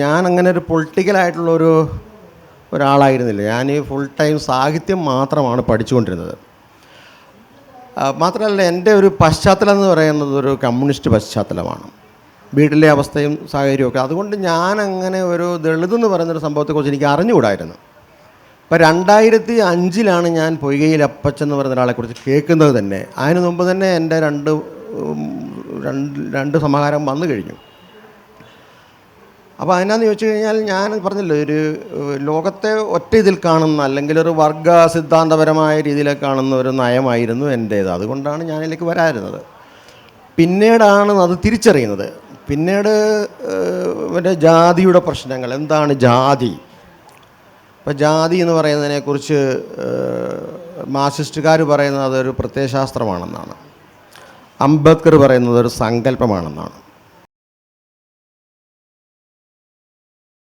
ഞാൻ അങ്ങനെ ഒരു പൊളിറ്റിക്കലായിട്ടുള്ള ഒരു ഒരാളായിരുന്നില്ല. ഞാൻ ഈ ഫുൾ ടൈം സാഹിത്യം മാത്രമാണ് പഠിച്ചുകൊണ്ടിരുന്നത്. മാത്രമല്ല എന്റെ ഒരു പശ്ചാത്തലം എന്ന് പറയുന്നത് ഒരു കമ്മ്യൂണിസ്റ്റ് പശ്ചാത്തലമാണ്. വീട്ടിലെ അവസ്ഥയും സാഹചര്യമൊക്കെ അതുകൊണ്ട് ഞാൻ അങ്ങനെ ഒരു ദളിത് എന്ന് പറയുന്നൊരു സംഭവത്തെക്കുറിച്ച് എനിക്ക് അറിഞ്ഞുകൂടായിരുന്നു. അപ്പോൾ രണ്ടായിരത്തി അഞ്ചിലാണ് ഞാൻ പൊയ്കയിൽ അപ്പച്ചൻ എന്ന് പറയുന്ന ഒരാളെക്കുറിച്ച് കേൾക്കുന്നത് തന്നെ. അതിന് മുമ്പ് തന്നെ എന്റെ രണ്ട് രണ്ട് രണ്ട് സമാഹാരം വന്നു കഴിഞ്ഞു. അപ്പോൾ അതിനാന്ന് ചോദിച്ചു കഴിഞ്ഞാൽ ഞാൻ പറഞ്ഞല്ലോ ഒരു ലോകത്തെ ഒറ്റ ഇതിൽ കാണുന്ന അല്ലെങ്കിൽ ഒരു വർഗ സിദ്ധാന്തപരമായ രീതിയിലൊക്കെ കാണുന്ന ഒരു നയമായിരുന്നു എന്റേത് അതുകൊണ്ടാണ് ഞാനിതിലേക്ക് വരാതിരുന്നത്. പിന്നീടാണ് അത് തിരിച്ചറിയുന്നത്. പിന്നീട് മറ്റേ ജാതിയുടെ പ്രശ്നങ്ങൾ. എന്താണ് ജാതി? ഇപ്പോൾ ജാതി എന്ന് പറയുന്നതിനെക്കുറിച്ച് മാർസിസ്റ്റുകാർ പറയുന്നത് അതൊരു പ്രത്യയശാസ്ത്രമാണെന്നാണ്. അംബേദ്കർ പറയുന്നത് ഒരു സങ്കല്പമാണെന്നാണ്.